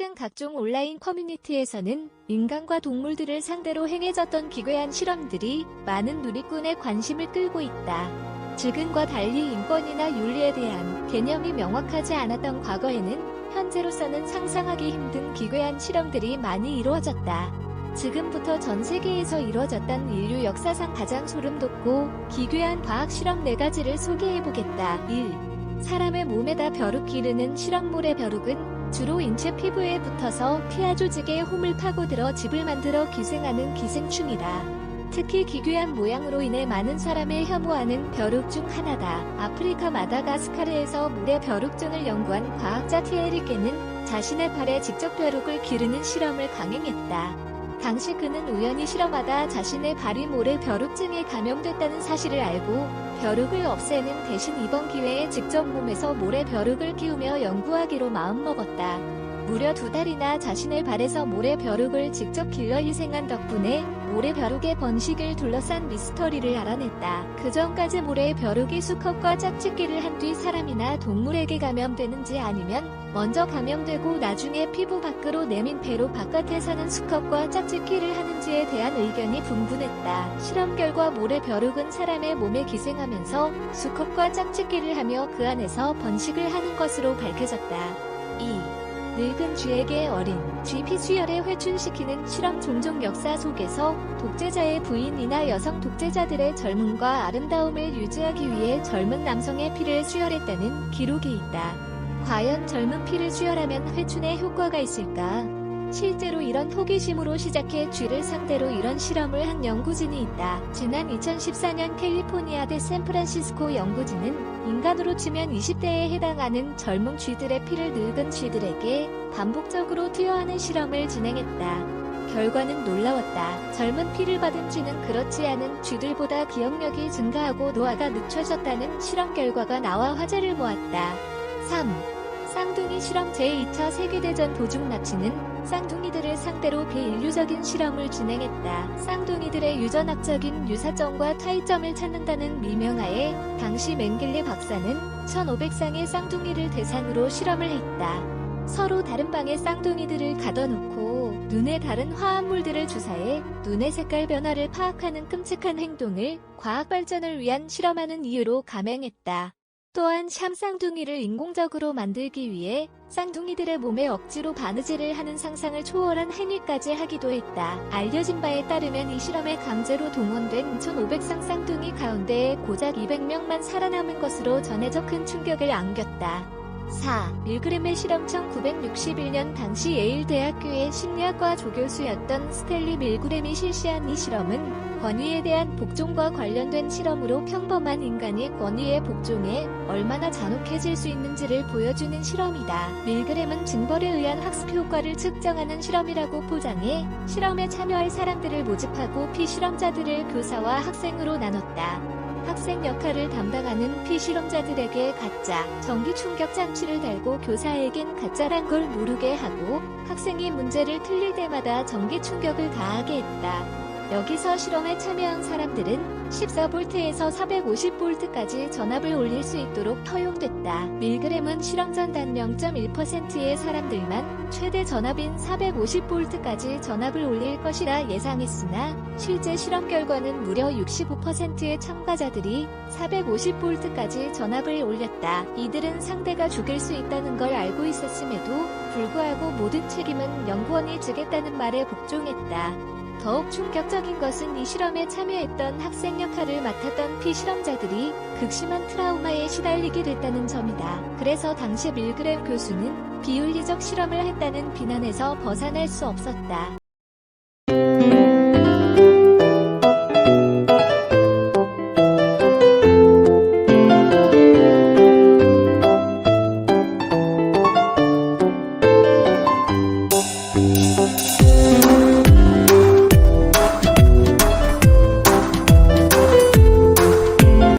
최근 각종 온라인 커뮤니티에서는 인간과 동물들을 상대로 행해졌던 기괴한 실험들이 많은 누리꾼의 관심을 끌고 있다. 지금과 달리 인권이나 윤리에 대한 개념이 명확하지 않았던 과거에는 현재로서는 상상하기 힘든 기괴한 실험들이 많이 이루어졌다. 지금부터 전 세계에서 이루어졌던 인류 역사상 가장 소름 돋고 기괴한 과학 실험 4가지를 소개해보겠다. 1. 사람의 몸에다 벼룩 기르는 실험물의 벼룩은 주로 인체 피부에 붙어서 피하 조직에 홈을 파고들어 집을 만들어 기생하는 기생충이다. 특히 기괴한 모양으로 인해 많은 사람을 혐오하는 벼룩 중 하나다. 아프리카 마다가스카르에서 물의 벼룩전을 연구한 과학자 티에리케는 자신의 발에 직접 벼룩을 기르는 실험을 강행했다. 당시 그는 우연히 실험하다 자신의 발이 모래 벼룩증에 감염됐다는 사실을 알고 벼룩을 없애는 대신 이번 기회에 직접 몸에서 모래 벼룩을 키우며 연구하기로 마음먹었다. 무려 두 달이나 자신의 발에서 모래 벼룩을 직접 길러 희생한 덕분에 모래 벼룩의 번식을 둘러싼 미스터리를 알아냈다. 그 전까지 모래 벼룩이 수컷과 짝짓기를 한 뒤 사람이나 동물에게 감염되는지 아니면 먼저 감염되고 나중에 피부 밖으로 내민 배로 바깥에 사는 수컷과 짝짓기를 하는지에 대한 의견이 분분했다. 실험 결과 모래 벼룩은 사람의 몸에 기생하면서 수컷과 짝짓기를 하며 그 안에서 번식을 하는 것으로 밝혀졌다. 2. 늙은 쥐에게 어린 쥐 피수혈에 회춘시키는 실험 종종 역사 속에서 독재자의 부인이나 여성 독재자들의 젊음과 아름다움을 유지하기 위해 젊은 남성의 피를 수혈했다는 기록이 있다. 과연 젊은 피를 수혈하면 회춘에 효과가 있을까? 실제로 이런 호기심으로 시작해 쥐를 상대로 이런 실험을 한 연구진이 있다. 지난 2014년 캘리포니아 대 샌프란시스코 연구진은 인간으로 치면 20대에 해당하는 젊은 쥐들의 피를 늙은 쥐들에게 반복적으로 투여하는 실험을 진행했다. 결과는 놀라웠다. 젊은 피를 받은 쥐는 그렇지 않은 쥐들보다 기억력이 증가하고 노화가 늦춰졌다는 실험 결과가 나와 화제를 모았다. 3. 쌍둥이 실험 제2차 세계대전 도중 나치는 쌍둥이들을 상대로 비인류적인 실험을 진행했다. 쌍둥이들의 유전학적인 유사점과 차이점을 찾는다는 미명하에 당시 맹길리 박사는 1500쌍의 쌍둥이를 대상으로 실험을 했다. 서로 다른 방에 쌍둥이들을 가둬놓고 눈에 다른 화합물들을 주사해 눈의 색깔 변화를 파악하는 끔찍한 행동을 과학 발전을 위한 실험하는 이유로 감행했다. 또한 샴 쌍둥이를 인공적으로 만들기 위해 쌍둥이들의 몸에 억지로 바느질을 하는 상상을 초월한 행위까지 하기도 했다. 알려진 바에 따르면 이 실험에 강제로 동원된 1500쌍 쌍둥이 가운데 고작 200명만 살아남은 것으로 전해져 큰 충격을 안겼다. 4. 밀그램의 실험 1961년 당시 예일대학교의 심리학과 조교수였던 스텔리 밀그램이 실시한 이 실험은 권위에 대한 복종과 관련된 실험으로 평범한 인간이 권위의 복종에 얼마나 잔혹해질 수 있는지를 보여주는 실험이다. 밀그램은 징벌에 의한 학습 효과를 측정하는 실험이라고 포장해 실험에 참여할 사람들을 모집하고 피실험자들을 교사와 학생으로 나눴다. 학생 역할을 담당하는 피실험자들에게 가짜 전기 충격 장치를 달고 교사에겐 가짜란 걸 모르게 하고 학생이 문제를 틀릴 때마다 전기 충격을 가하게 했다. 여기서 실험에 참여한 사람들은 14볼트에서 450볼트까지 전압을 올릴 수 있도록 허용됐다. 밀그램은 실험 전 단 0.1%의 사람들만 최대 전압인 450볼트까지 전압을 올릴 것이라 예상했으나 실제 실험 결과는 무려 65%의 참가자들이 450볼트까지 전압을 올렸다. 이들은 상대가 죽일 수 있다는 걸 알고 있었음에도 불구하고 모든 책임은 연구원이 지겠다는 말에 복종했다. 더욱 충격적인 것은 이 실험에 참여했던 학생 역할을 맡았던 피실험자들이 극심한 트라우마에 시달리게 됐다는 점이다. 그래서 당시 밀그램 교수는 비윤리적 실험을 했다는 비난에서 벗어날 수 없었다.